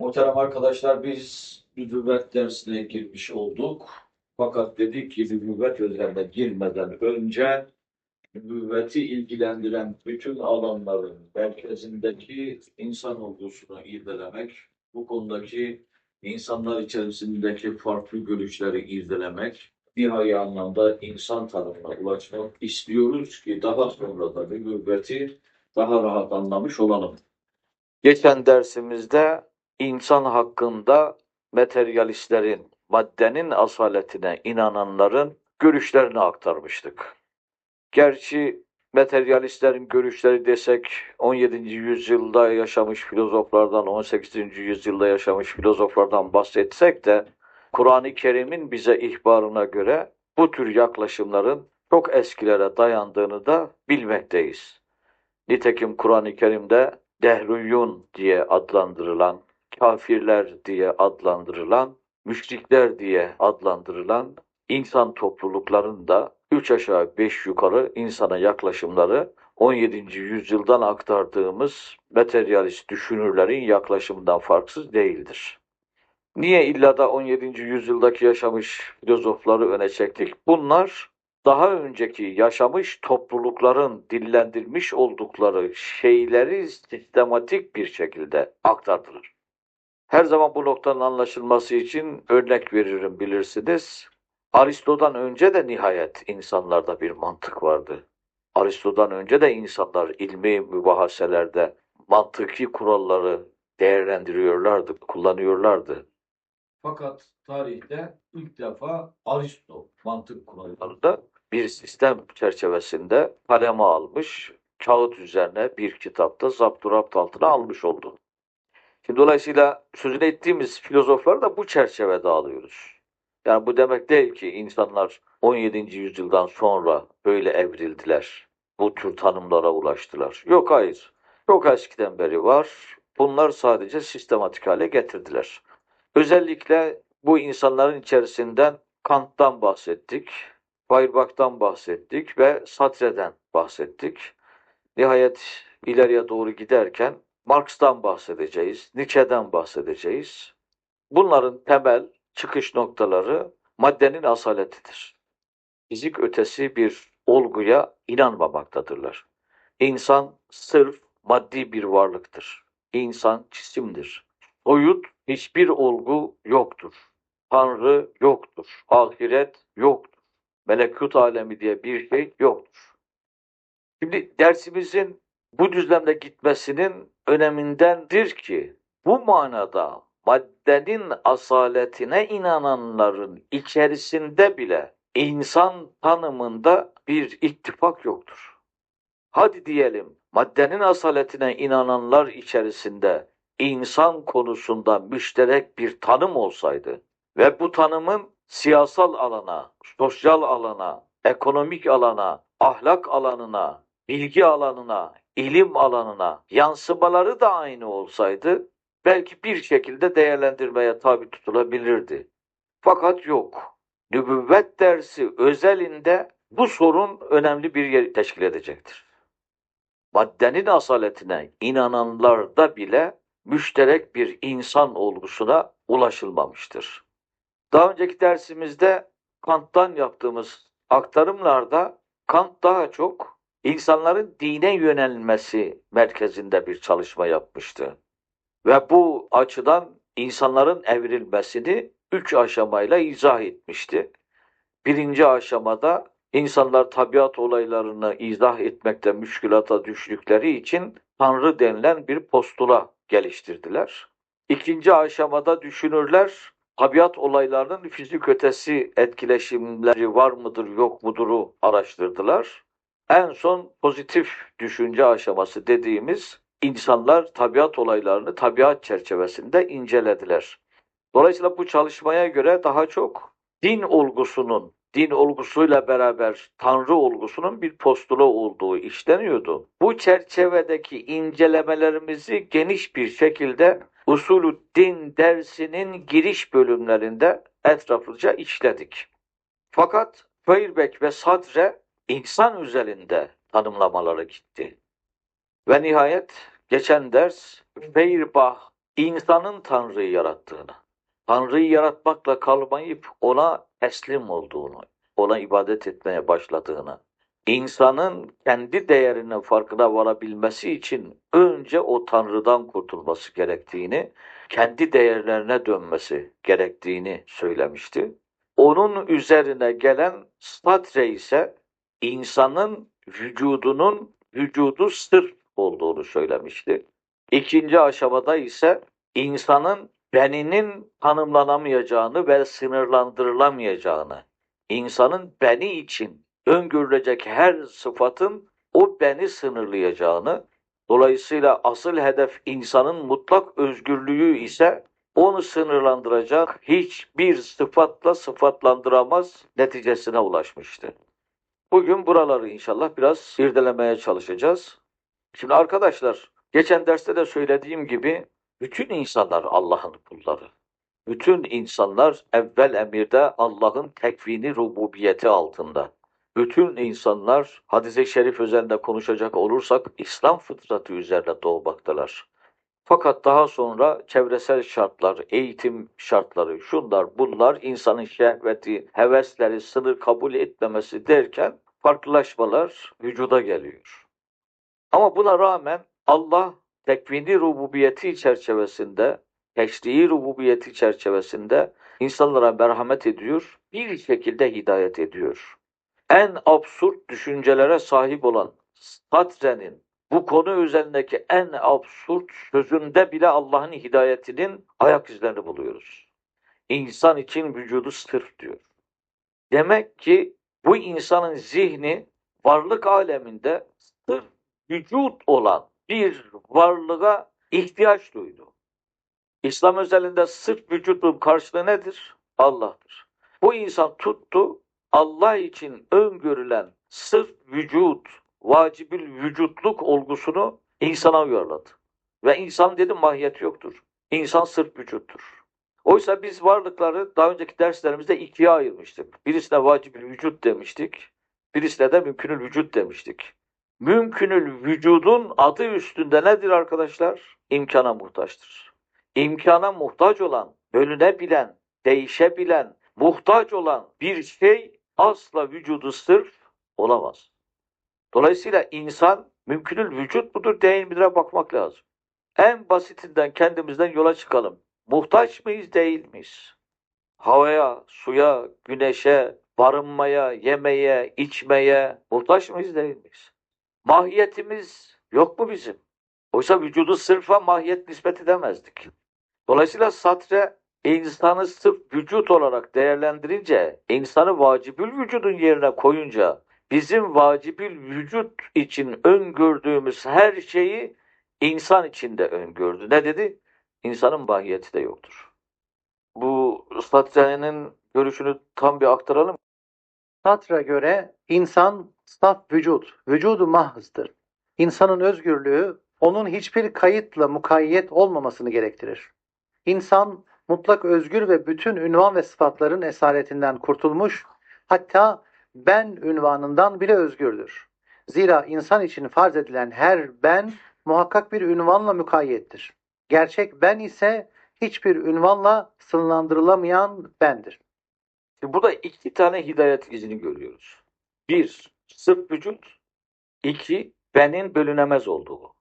Muhterem arkadaşlar biz nübüvvet dersine girmiş olduk. Fakat dedik ki nübüvvet özeline girmeden önce nübüvveti ilgilendiren bütün alanların merkezindeki insan olgusunu irdelemek, bu konudaki insanlar içerisindeki farklı görüşleri irdelemek, nihai anlamda insan tanımına ulaşmak istiyoruz ki daha sonra da nübüvveti daha rahat anlamış olalım. Geçen dersimizde insan hakkında materyalistlerin, maddenin asaletine inananların görüşlerini aktarmıştık. Gerçi materyalistlerin görüşleri desek 17. yüzyılda yaşamış filozoflardan, 18. yüzyılda yaşamış filozoflardan bahsetsek de Kur'an-ı Kerim'in bize ihbarına göre bu tür yaklaşımların çok eskilere dayandığını da bilmekteyiz. Nitekim Kur'an-ı Kerim'de dehrüyün diye adlandırılan, kafirler diye adlandırılan, müşrikler diye adlandırılan insan topluluklarında üç aşağı beş yukarı insana yaklaşımları 17. yüzyıldan aktardığımız materyalist düşünürlerin yaklaşımından farksız değildir. Niye illa da 17. yüzyıldaki yaşamış filozofları öne çektik? Bunlar daha önceki yaşamış toplulukların dillendirmiş oldukları şeyleri sistematik bir şekilde aktardılar. Her zaman bu noktanın anlaşılması için örnek veririm bilirsiniz. Aristo'dan önce de nihayet insanlarda bir mantık vardı. Aristo'dan önce de insanlar ilmi mübahaselerde mantıki kuralları değerlendiriyorlardı, kullanıyorlardı. Fakat tarihte ilk defa Aristo mantık kurallarında bir sistem çerçevesinde kaleme almış, kağıt üzerine bir kitapta zapturapt altına almış oldu. Dolayısıyla sözünü ettiğimiz filozofları da bu çerçevede alıyoruz. Yani bu demek değil ki insanlar 17. yüzyıldan sonra böyle evrildiler. Bu tür tanımlara ulaştılar. Yok hayır. Çok eskiden beri var. Bunlar sadece sistematik hale getirdiler. Özellikle bu insanların içerisinden Kant'tan bahsettik, Feuerbach'tan bahsettik ve Sartre'den bahsettik. Nihayet ileriye doğru giderken Marx'tan bahsedeceğiz, Nietzsche'den bahsedeceğiz. Bunların temel çıkış noktaları maddenin asaletidir. Fizik ötesi bir olguya inanmamaktadırlar. İnsan sırf maddi bir varlıktır. İnsan cisimdir. Soyut hiçbir olgu yoktur. Tanrı yoktur. Ahiret yoktur. Melekut alemi diye bir şey yoktur. Şimdi dersimizin bu düzlemde gitmesinin önemindendir ki bu manada maddenin asaletine inananların içerisinde bile insan tanımında bir ittifak yoktur. Hadi diyelim maddenin asaletine inananlar içerisinde insan konusunda müşterek bir tanım olsaydı ve bu tanımın siyasal alana, sosyal alana, ekonomik alana, ahlak alanına, bilgi alanına, ilim alanına yansımaları da aynı olsaydı belki bir şekilde değerlendirmeye tabi tutulabilirdi. Fakat yok. Nübüvvet dersi özelinde bu sorun önemli bir yer teşkil edecektir. Maddenin asaletine inananlarda bile müşterek bir insan olgusuna ulaşılmamıştır. Daha önceki dersimizde Kant'tan yaptığımız aktarımlarda Kant daha çok insanların dine yönelmesi merkezinde bir çalışma yapmıştı. Ve bu açıdan insanların evrilmesini üç aşamayla izah etmişti. Birinci aşamada insanlar tabiat olaylarını izah etmekte müşkülata düştükleri için Tanrı denilen bir postula geliştirdiler. İkinci aşamada düşünürler tabiat olaylarının fizik ötesi etkileşimleri var mıdır yok muduru araştırdılar. En son pozitif düşünce aşaması dediğimiz insanlar tabiat olaylarını tabiat çerçevesinde incelediler. Dolayısıyla bu çalışmaya göre daha çok din olgusunun, din olgusuyla beraber Tanrı olgusunun bir postula olduğu işleniyordu. Bu çerçevedeki incelemelerimizi geniş bir şekilde usulü din dersinin giriş bölümlerinde etraflıca işledik. Fakat Feuerbach ve Sartre insan üzerinde tanımlamaları gitti. Ve nihayet geçen ders Feuerbach insanın Tanrı'yı yarattığını, Tanrı'yı yaratmakla kalmayıp ona teslim olduğunu, ona ibadet etmeye başladığını, insanın kendi değerinin farkına varabilmesi için önce o Tanrı'dan kurtulması gerektiğini, kendi değerlerine dönmesi gerektiğini söylemişti. Onun üzerine gelen statre ise insanın vücudunun vücudu sırf olduğunu söylemişti. İkinci aşamada ise insanın beninin tanımlanamayacağını ve sınırlandırılamayacağını, insanın beni için öngörülecek her sıfatın o beni sınırlayacağını, dolayısıyla asıl hedef insanın mutlak özgürlüğü ise onu sınırlandıracak hiçbir sıfatla sıfatlandıramaz neticesine ulaşmıştı. Bugün buraları inşallah biraz irdelemeye çalışacağız. Şimdi arkadaşlar, geçen derste de söylediğim gibi bütün insanlar Allah'ın kulları. Bütün insanlar evvel emirde Allah'ın tekvini rububiyeti altında. Bütün insanlar hadis-i şerif üzerinde konuşacak olursak İslam fıtratı üzerine doğmaktalar. Fakat daha sonra çevresel şartlar, eğitim şartları, şunlar bunlar insanın şehveti, hevesleri, sınır kabul etmemesi derken farklılaşmalar vücuda geliyor. Ama buna rağmen Allah tekvini rububiyeti çerçevesinde, teşrii rububiyeti çerçevesinde insanlara merhamet ediyor, bir şekilde hidayet ediyor. En absürt düşüncelere sahip olan Satre'nin bu konu üzerindeki en absürt sözünde bile Allah'ın hidayetinin ayak izlerini buluyoruz. İnsan için vücudu sırf diyor. Demek ki bu insanın zihni varlık aleminde sırf vücut olan bir varlığa ihtiyaç duydu. İslam özelinde sırf vücudun karşılığı nedir? Allah'tır. Bu insan tuttu Allah için öngörülen sırf vücut, vacibül vücutluk olgusunu insana uyarladı. Ve insan dedi mahiyeti yoktur. İnsan sırf vücuttur. Oysa biz varlıkları daha önceki derslerimizde ikiye ayırmıştık. Birisine vacibül vücut demiştik. Birisine de mümkünül vücut demiştik. Mümkünül vücudun adı üstünde nedir arkadaşlar? İmkana muhtaçtır. İmkana muhtaç olan, bölünebilen, değişebilen, muhtaç olan bir şey asla vücudu sırf olamaz. Dolayısıyla insan mümkünül vücut mudur değil midir'e bakmak lazım. En basitinden kendimizden yola çıkalım. Muhtaç mıyız değil miyiz? Havaya, suya, güneşe, barınmaya, yemeye, içmeye muhtaç mıyız değil miyiz? Mahiyetimiz yok mu bizim? Oysa vücudu sırfa mahiyet nispet edemezdik. Dolayısıyla satre insanı sırf vücut olarak değerlendirince, insanı vacibül vücudun yerine koyunca bizim vacibül vücut için öngördüğümüz her şeyi insan içinde öngördü. Ne dedi? İnsanın mahiyeti de yoktur. Bu Satre'nin görüşünü tam bir aktaralım. Sartre'a göre insan saf vücut, vücudu mahızdır. İnsanın özgürlüğü onun hiçbir kayıtla mukayyet olmamasını gerektirir. İnsan mutlak özgür ve bütün ünvan ve sıfatların esaretinden kurtulmuş, hatta ben ünvanından bile özgürdür. Zira insan için farz edilen her ben muhakkak bir ünvanla mukayyettir. Gerçek ben ise hiçbir ünvanla sınırlandırılamayan bendir. Burada iki tane hidayet izini görüyoruz. Bir, sırf vücut. iki benin bölünemez olduğu.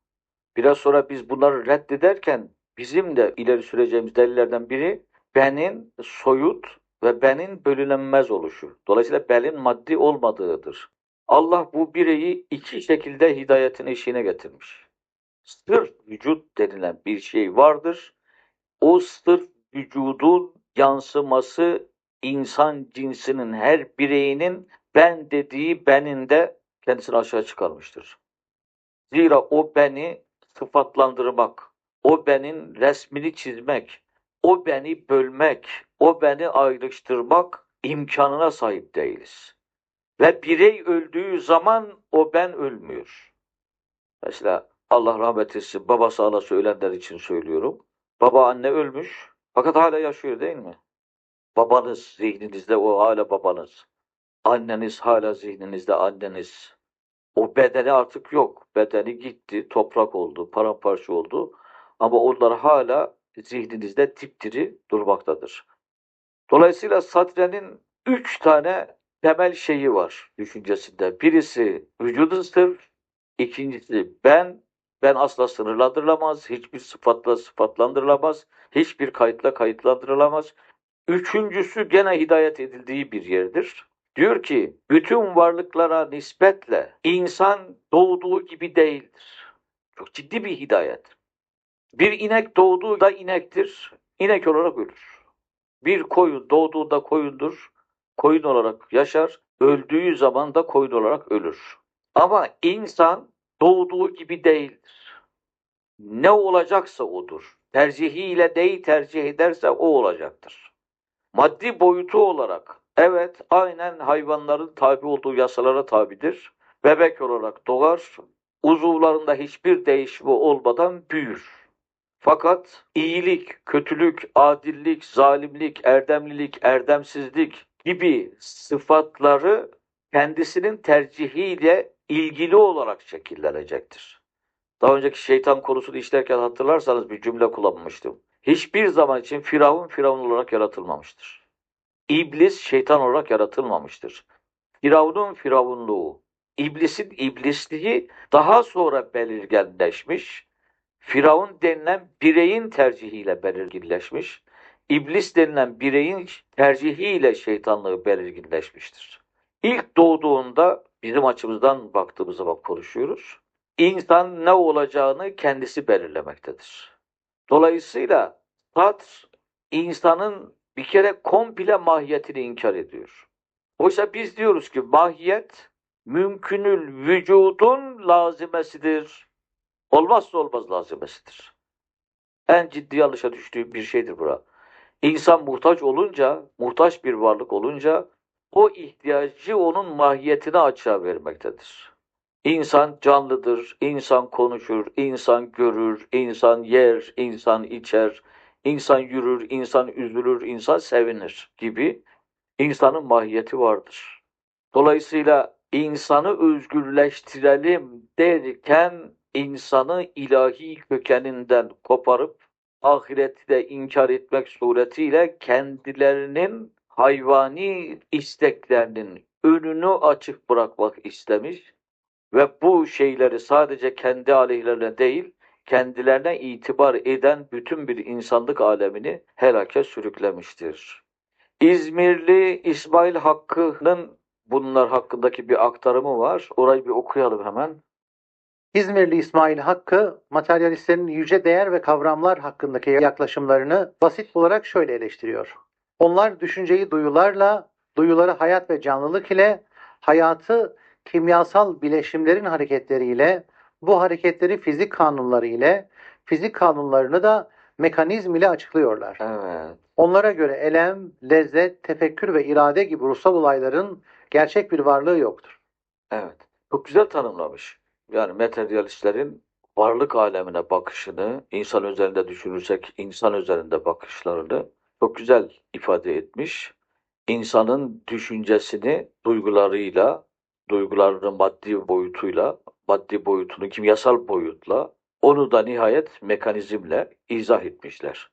Biraz sonra biz bunları reddederken bizim de ileri süreceğimiz delillerden biri benin soyut ve benin bölünemez oluşu. Dolayısıyla belin maddi olmadığıdır. Allah bu bireyi iki şekilde hidayetin eşiğine getirmiş. Sırf vücut denilen bir şey vardır. O sırf vücudun yansıması insan cinsinin her bireyinin ben dediği beninde kendisini aşağı çıkarmıştır. Zira o beni sıfatlandırmak, o benin resmini çizmek, o beni bölmek, o beni ayrıştırmak imkanına sahip değiliz. Ve birey öldüğü zaman o ben ölmüyor. Mesela Allah rahmet etsin babası anası ölenler için söylüyorum. Baba anne ölmüş fakat hala yaşıyor değil mi? Babanız zihninizde o hala babanız. Anneniz hala zihninizde anneniz. O bedeni artık yok. Bedeni gitti, toprak oldu, paramparça oldu. Ama onlar hala zihninizde dipdiri durmaktadır. Dolayısıyla Sadre'nin üç tane temel şeyi var düşüncesinde. Birisi vücudun sır, ikincisi ben, ben asla sınırlandırılamaz, hiçbir sıfatla sıfatlandırılamaz, hiçbir kayıtla kayıtlandırılamaz. Üçüncüsü gene hidayet edildiği bir yerdir. Diyor ki bütün varlıklara nispetle insan doğduğu gibi değildir. Çok ciddi bir hidayet. Bir inek doğduğunda inektir, inek olarak ölür. Bir koyun doğduğunda koyundur, koyun olarak yaşar, öldüğü zaman da koyun olarak ölür. Ama insan doğduğu gibi değildir. Ne olacaksa odur. Tercihiyle neyi tercih ederse o olacaktır. Maddi boyutu olarak evet aynen hayvanların tabi olduğu yasalara tabidir. Bebek olarak doğar, uzuvlarında hiçbir değişme olmadan büyür. Fakat iyilik, kötülük, adillik, zalimlik, erdemlilik, erdemsizlik gibi sıfatları kendisinin tercihiyle ilgili olarak şekillenecektir. Daha önceki şeytan konusunu işlerken hatırlarsanız bir cümle kullanmıştım. Hiçbir zaman için Firavun Firavun olarak yaratılmamıştır. İblis şeytan olarak yaratılmamıştır. Firavun'un firavunluğu, iblisin iblisliği daha sonra belirginleşmiş. Firavun denilen bireyin tercihiyle belirginleşmiş. İblis denilen bireyin tercihiyle şeytanlığı belirginleşmiştir. İlk doğduğunda bizim açımızdan baktığımız zaman konuşuyoruz. İnsan ne olacağını kendisi belirlemektedir. Dolayısıyla Sadr insanın bir kere komple mahiyetini inkar ediyor. Oysa biz diyoruz ki mahiyet mümkünül vücudun lazimesidir. Olmazsa olmaz lazimesidir. En ciddi yanlışa düştüğü bir şeydir bura. İnsan muhtaç olunca, muhtaç bir varlık olunca o ihtiyacı onun mahiyetine açığa vermektedir. İnsan canlıdır, insan konuşur, insan görür, insan yer, insan içer, insan yürür, insan üzülür, insan sevinir gibi insanın mahiyeti vardır. Dolayısıyla insanı özgürleştirelim derken insanı ilahi kökeninden koparıp ahireti de inkar etmek suretiyle kendilerinin hayvani isteklerinin önünü açık bırakmak istemiş ve bu şeyleri sadece kendi aleyhlerine değil, kendilerine itibar eden bütün bir insanlık alemini helake sürüklemiştir. İzmirli İsmail Hakkı'nın bunlar hakkındaki bir aktarımı var. Orayı bir okuyalım hemen. İzmirli İsmail Hakkı, materyalistlerin yüce değer ve kavramlar hakkındaki yaklaşımlarını basit olarak şöyle eleştiriyor. Onlar düşünceyi duyularla, duyuları hayat ve canlılık ile, hayatı kimyasal bileşimlerin hareketleriyle, bu hareketleri fizik kanunları ile, fizik kanunlarını da mekanizm ile açıklıyorlar. Evet. Onlara göre elem, lezzet, tefekkür ve irade gibi ruhsal olayların gerçek bir varlığı yoktur. Evet. Çok güzel tanımlamış. Yani materyalistlerin varlık alemine bakışını, insan üzerinde düşünürsek insan üzerinde bakışlarını çok güzel ifade etmiş. İnsanın düşüncesini duygularıyla, duygularının maddi boyutuyla, maddi boyutunu kimyasal boyutla, onu da nihayet mekanizmle izah etmişler.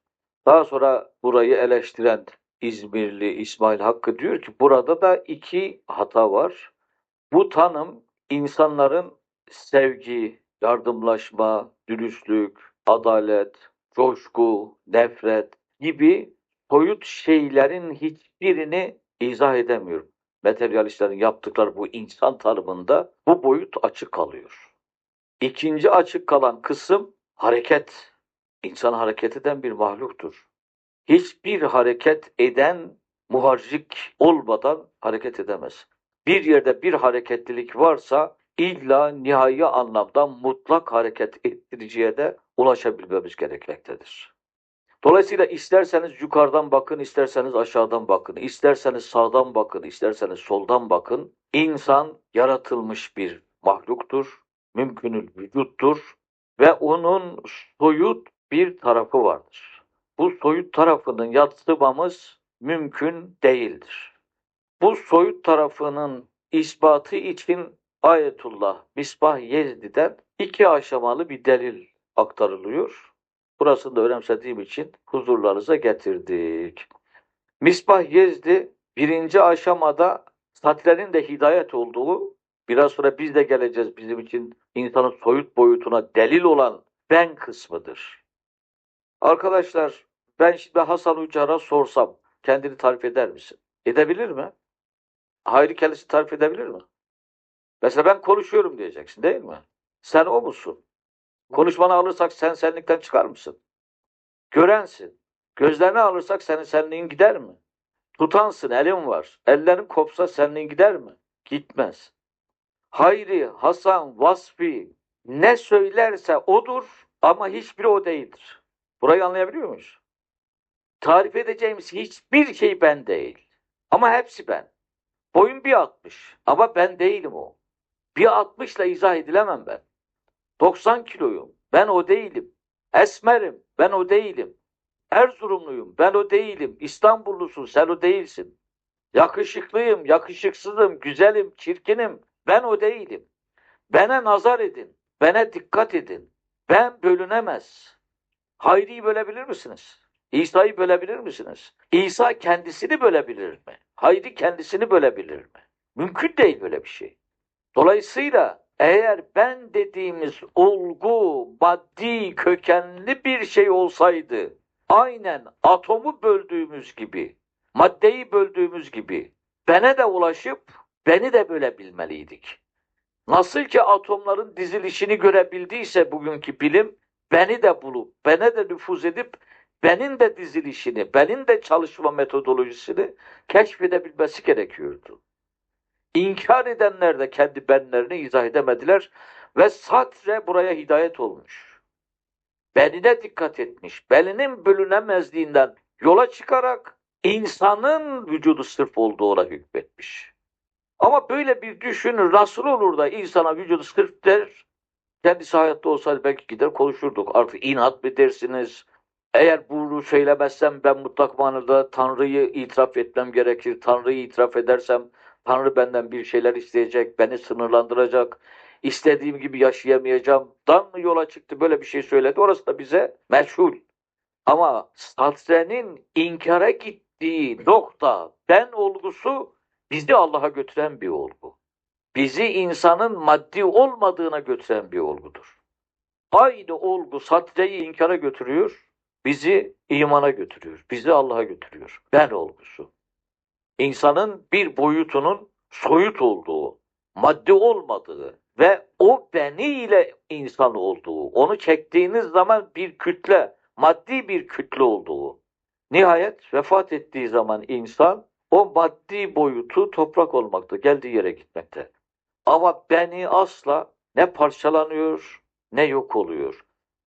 Daha sonra burayı eleştiren İzmirli İsmail Hakkı diyor ki burada da iki hata var. Bu tanım insanların sevgi, yardımlaşma, dürüstlük, adalet, coşku, nefret gibi soyut şeylerin hiçbirini izah edemiyor. Materyalistlerin yaptıkları bu insan tanımında bu boyut açık kalıyor. İkinci açık kalan kısım hareket. İnsan hareket eden bir mahluktur. Hiçbir hareket eden muharrik olmadan hareket edemez. Bir yerde bir hareketlilik varsa illa nihai anlamda mutlak hareket ettiriciye de ulaşabilmemiz gerekmektedir. Dolayısıyla isterseniz yukarıdan bakın, isterseniz aşağıdan bakın, isterseniz sağdan bakın, isterseniz soldan bakın. İnsan yaratılmış bir mahluktur, mümkünül vücuttur ve onun soyut bir tarafı vardır. Bu soyut tarafının yatsımamız mümkün değildir. Bu soyut tarafının ispatı için Ayetullah Misbah Yezdi'den iki aşamalı bir delil aktarılıyor. Burasını da önemsediğim için huzurlarınıza getirdik. Misbah Yezdi birinci aşamada satrenin de hidayet olduğu, biraz sonra biz de geleceğiz bizim için insanın soyut boyutuna delil olan ben kısmıdır. Arkadaşlar ben şimdi Hasan Uçar'a sorsam kendini tarif eder misin? Edebilir mi? Hayri kendisi tarif edebilir mi? Mesela ben konuşuyorum diyeceksin değil mi? Sen o musun? Konuşmanı alırsak sen senlikten çıkar mısın? Görensin. Gözlerini alırsak senin senliğin gider mi? Tutansın, elin var. Ellerin kopsa senliğin gider mi? Gitmez. Hayri, Hasan, Vasfi ne söylerse odur ama hiçbiri o değildir. Burayı anlayabiliyor muyuz? Tarif edeceğimiz hiçbir şey ben değil. Ama hepsi ben. Boyum bir 60 ama ben değilim o. Bir 60 ile izah edilemem ben. 90 kiloyum. Ben o değilim. Esmerim. Ben o değilim. Erzurumluyum. Ben o değilim. İstanbullusun. Sen o değilsin. Yakışıklıyım, yakışıksızım, güzelim, çirkinim. Ben o değilim. Bana nazar edin. Bana dikkat edin. Ben bölünemez. Hayri'yi bölebilir misiniz? İsa'yı bölebilir misiniz? İsa kendisini bölebilir mi? Hayri kendisini bölebilir mi? Mümkün değil böyle bir şey. Dolayısıyla eğer ben dediğimiz olgu maddi kökenli bir şey olsaydı aynen atomu böldüğümüz gibi maddeyi böldüğümüz gibi bene de ulaşıp beni de bölebilmeliydik. Nasıl ki atomların dizilişini görebildiyse bugünkü bilim beni de bulup bene de nüfuz edip benin de dizilişini, benin de çalışma metodolojisini keşfedebilmesi gerekiyordu. İnkar edenler de kendi benlerini izah edemediler ve satre buraya hidayet olmuş. Benine dikkat etmiş. Belinin bölünemezliğinden yola çıkarak insanın vücudu sırf olduğuna hükmetmiş. Ama böyle bir düşünür nasıl olur da insana vücudu sırf der. Kendisi hayatta olsaydı belki gider konuşurduk. Artık inat mı dersiniz? Eğer bunu söylemezsem ben mutlak manada Tanrı'yı itiraf etmem gerekir. Tanrı'yı itiraf edersem Tanrı benden bir şeyler isteyecek, beni sınırlandıracak. İstediğim gibi yaşayamayacağım. Dan yola çıktı böyle bir şey söyledi. Orası da bize meşhur. Ama Sartre'nin inkara gittiği nokta ben olgusu bizi Allah'a götüren bir olgu. Bizi insanın maddi olmadığına götüren bir olgudur. Aynı olgu Sartre'yi inkara götürüyor, bizi imana götürüyor, bizi Allah'a götürüyor. Ben olgusu. İnsanın bir boyutunun soyut olduğu, maddi olmadığı ve o beni ile insan olduğu, onu çektiğiniz zaman bir kütle, maddi bir kütle olduğu. Nihayet vefat ettiği zaman insan o maddi boyutu toprak olmakta, geldiği yere gitmekte. Ama beni asla ne parçalanıyor ne yok oluyor.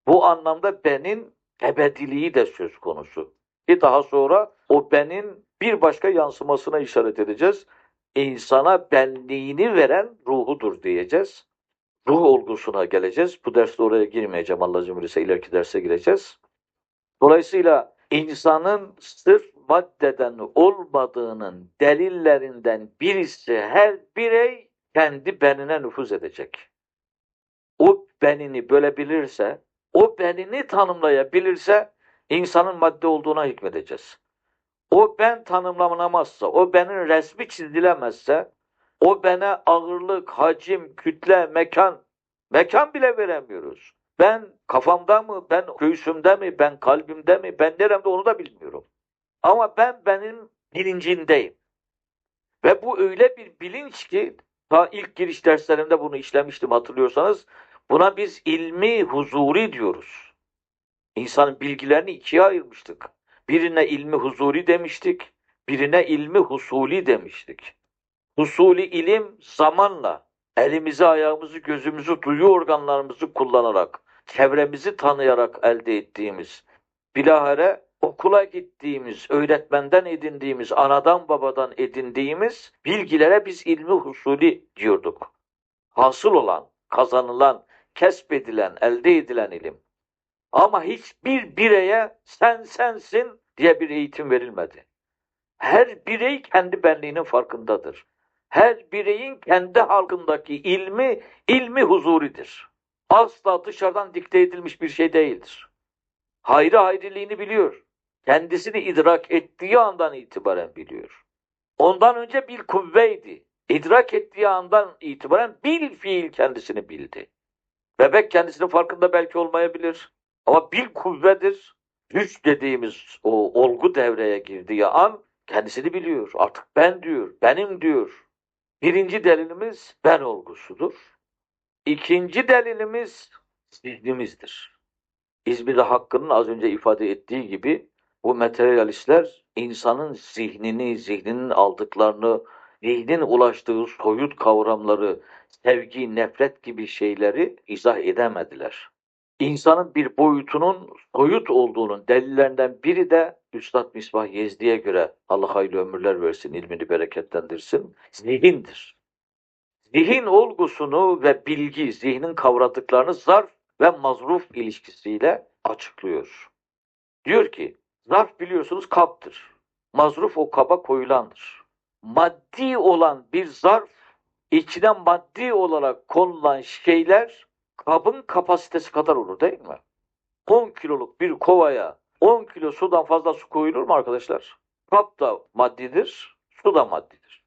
Bu anlamda benin ebediliği de söz konusu. Ki daha sonra o benin bir başka yansımasına işaret edeceğiz. İnsana benliğini veren ruhudur diyeceğiz. Ruh olgusuna geleceğiz. Bu derste oraya girmeyeceğim. Allah verirse ileriki derse gireceğiz. Dolayısıyla insanın sırf maddeden olmadığının delillerinden birisi her birey kendi benine nüfuz edecek. O benini bölebilirse, o benini tanımlayabilirse insanın madde olduğuna hükmedeceğiz. O ben tanımlanamazsa, o benin resmi çizilemezse, o bana ağırlık, hacim, kütle, mekan, mekan bile veremiyoruz. Ben kafamda mı, ben göğsümde mi, ben kalbimde mi, ben neremde onu da bilmiyorum. Ama ben benim bilincindeyim. Ve bu öyle bir bilinç ki, ta ilk giriş derslerimde bunu işlemiştim hatırlıyorsanız, buna biz ilmi huzuri diyoruz. İnsanın bilgilerini ikiye ayırmıştık. Birine ilmi huzuri demiştik, birine ilmi husuli demiştik. Husuli ilim zamanla elimizi, ayağımızı, gözümüzü, duyu organlarımızı kullanarak, çevremizi tanıyarak elde ettiğimiz, bilahare okula gittiğimiz, öğretmenden edindiğimiz, anadan babadan edindiğimiz bilgilere biz ilmi husuli diyorduk. Hasıl olan, kazanılan, kesbedilen, elde edilen ilim. Ama hiçbir bireye sen sensin diye bir eğitim verilmedi. Her birey kendi benliğinin farkındadır. Her bireyin kendi halkındaki ilmi, ilmi huzuridir. Asla dışarıdan dikte edilmiş bir şey değildir. Hayrı hayriliğini biliyor. Kendisini idrak ettiği andan itibaren biliyor. Ondan önce bir kuvveydi. İdrak ettiği andan itibaren bil fiil kendisini bildi. Bebek kendisinin farkında belki olmayabilir. Ama bil kuvvedir. Güç dediğimiz o olgu devreye girdiği an kendisini biliyor. Artık ben diyor, benim diyor. Birinci delilimiz ben olgusudur. İkinci delilimiz zihnimizdir. İzmir'de Hakkı'nın az önce ifade ettiği gibi bu materyalistler insanın zihnini, zihninin aldıklarını, zihnin ulaştığı soyut kavramları, sevgi, nefret gibi şeyleri izah edemediler. İnsanın bir boyutunun soyut olduğunun delillerinden biri de Üstad Misbah Yezdi'ye göre Allah hayırlı ömürler versin, ilmini bereketlendirsin, zihindir. Zihin olgusunu ve bilgi, zihnin kavradıklarını zarf ve mazruf ilişkisiyle açıklıyor. Diyor ki, zarf biliyorsunuz kaptır. Mazruf o kaba koyulandır. Maddi olan bir zarf, içine maddi olarak konulan şeyler kabın kapasitesi kadar olur değil mi? 10 kiloluk bir kovaya 10 kilo sudan fazla su koyulur mu arkadaşlar? Kap da maddidir, su da maddidir.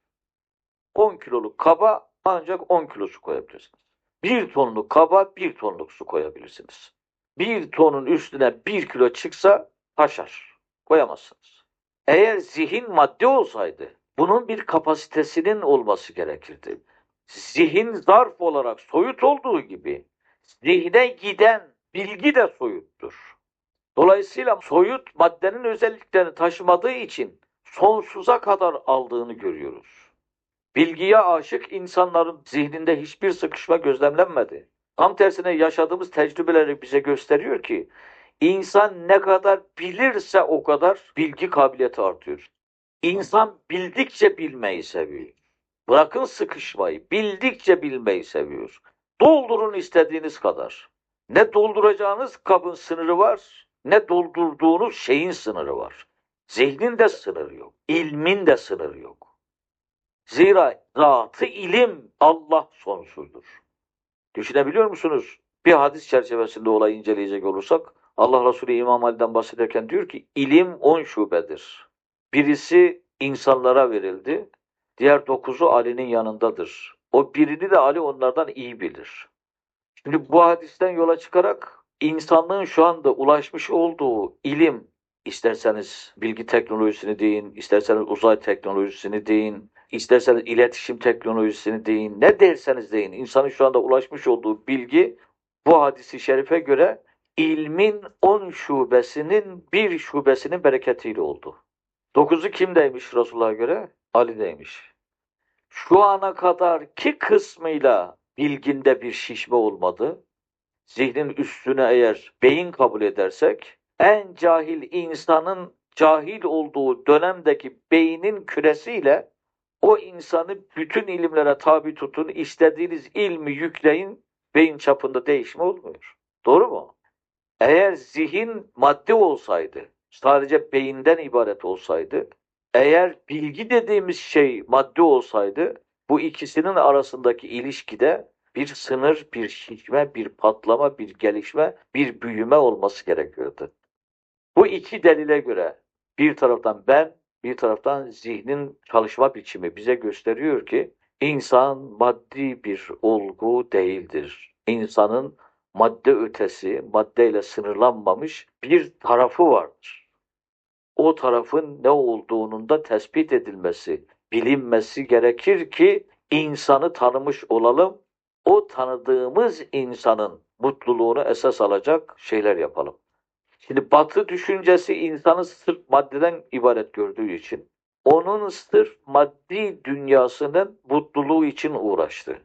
10 kiloluk kaba ancak 10 kilo su koyabilirsiniz. 1 tonluk kaba 1 tonluk su koyabilirsiniz. 1 tonun üstüne 1 kilo çıksa taşar. Koyamazsınız. Eğer zihin madde olsaydı bunun bir kapasitesinin olması gerekirdi. Zihin zarf olarak soyut olduğu gibi zihne giden bilgi de soyuttur. Dolayısıyla soyut maddenin özelliklerini taşımadığı için sonsuza kadar aldığını görüyoruz. Bilgiye aşık insanların zihninde hiçbir sıkışma gözlemlenmedi. Tam tersine yaşadığımız tecrübeleri bize gösteriyor ki insan ne kadar bilirse o kadar bilgi kabiliyeti artıyor. İnsan bildikçe bilmeyi seviyor. Bırakın sıkışmayı, bildikçe bilmeyi seviyor. Doldurun istediğiniz kadar. Ne dolduracağınız kabın sınırı var, ne doldurduğunuz şeyin sınırı var. Zihnin de sınırı yok, ilmin de sınırı yok. Zira zatı ilim Allah sonsuzdur. Düşünebiliyor musunuz? Bir hadis çerçevesinde olayı inceleyecek olursak Allah Resulü İmam Ali'den bahsederken diyor ki ilim on şubedir. Birisi insanlara verildi, diğer dokuzu Ali'nin yanındadır. O birini de Ali onlardan iyi bilir. Şimdi bu hadisten yola çıkarak insanlığın şu anda ulaşmış olduğu ilim, isterseniz bilgi teknolojisini deyin, isterseniz uzay teknolojisini deyin, isterseniz iletişim teknolojisini deyin, ne derseniz deyin, insanın şu anda ulaşmış olduğu bilgi bu hadisi şerife göre ilmin on şubesinin bir şubesinin bereketiyle oldu. Dokuzu kimdeymiş Resulullah'a göre? Ali'deymiş. Şu ana kadar ki kısmıyla bilginde bir şişme olmadı. Zihnin üstüne eğer beyin kabul edersek, en cahil insanın cahil olduğu dönemdeki beynin küresiyle o insanı bütün ilimlere tabi tutun, istediğiniz ilmi yükleyin, beyin çapında değişme olmuyor. Doğru mu? Eğer zihin madde olsaydı, sadece beyinden ibaret olsaydı, eğer bilgi dediğimiz şey madde olsaydı, bu ikisinin arasındaki ilişkide bir sınır, bir şişme, bir patlama, bir gelişme, bir büyüme olması gerekiyordu. Bu iki delile göre bir taraftan ben, bir taraftan zihnin çalışma biçimi bize gösteriyor ki insan maddi bir olgu değildir. İnsanın madde ötesi, maddeyle sınırlanmamış bir tarafı vardır. O tarafın ne olduğunun da tespit edilmesi, bilinmesi gerekir ki insanı tanımış olalım. O tanıdığımız insanın mutluluğunu esas alacak şeyler yapalım. Şimdi batı düşüncesi insanı sırf maddeden ibaret gördüğü için onun sırf maddi dünyasının mutluluğu için uğraştı.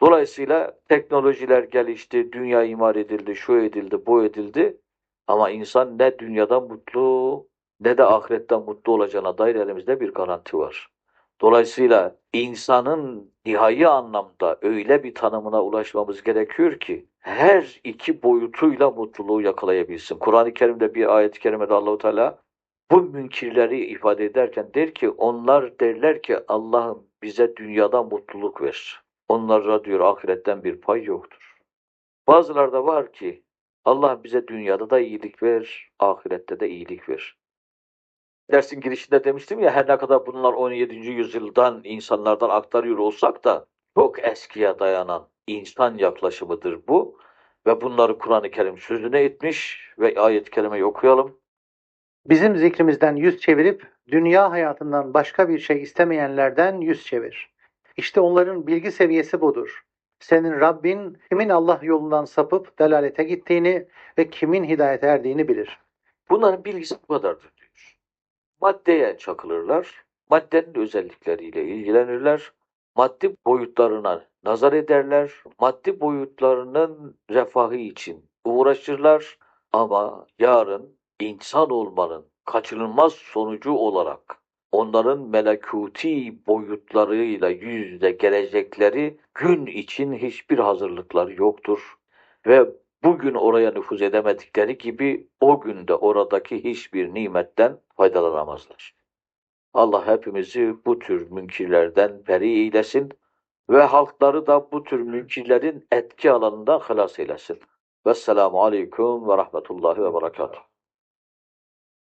Dolayısıyla teknolojiler gelişti, dünya imar edildi, şu edildi, bu edildi. Ama insan ne dünyada mutlu ne de ahiretten mutlu olacağına dair elimizde bir garanti var. Dolayısıyla insanın nihai anlamda öyle bir tanımına ulaşmamız gerekiyor ki her iki boyutuyla mutluluğu yakalayabilsin. Kur'an-ı Kerim'de bir ayet-i kerimede Allahu Teala bu münkirleri ifade ederken der ki onlar derler ki Allah'ım bize dünyada mutluluk ver. Onlara diyor ahiretten bir pay yoktur. Bazıları da var ki Allah bize dünyada da iyilik ver, ahirette de iyilik ver. Dersin girişinde demiştim ya her ne kadar bunlar 17. yüzyıldan insanlardan aktarıyor olsak da çok eskiye dayanan insan yaklaşımıdır bu. Ve bunları Kur'an-ı Kerim sözüne etmiş ve ayet-i kerimeyi okuyalım. Bizim zikrimizden yüz çevirip dünya hayatından başka bir şey istemeyenlerden yüz çevir. İşte onların bilgi seviyesi budur. Senin Rabbin kimin Allah yolundan sapıp delalete gittiğini ve kimin hidayete erdiğini bilir. Bunların bilgisi bu kadardır. Maddeye çakılırlar, maddenin özellikleriyle ilgilenirler, maddi boyutlarına nazar ederler, maddi boyutlarının refahı için uğraşırlar ama yarın insan olmanın kaçınılmaz sonucu olarak onların melekuti boyutlarıyla yüz yüze gelecekleri gün için hiçbir hazırlıkları yoktur. Ve bugün oraya nüfuz edemedikleri gibi o günde oradaki hiçbir nimetten faydalanamazlar. Allah hepimizi bu tür münkirlerden beri eylesin ve halkları da bu tür münkirlerin etki alanından halas eylesin. Vesselamu aleyküm ve rahmetullahi ve berekatuhu.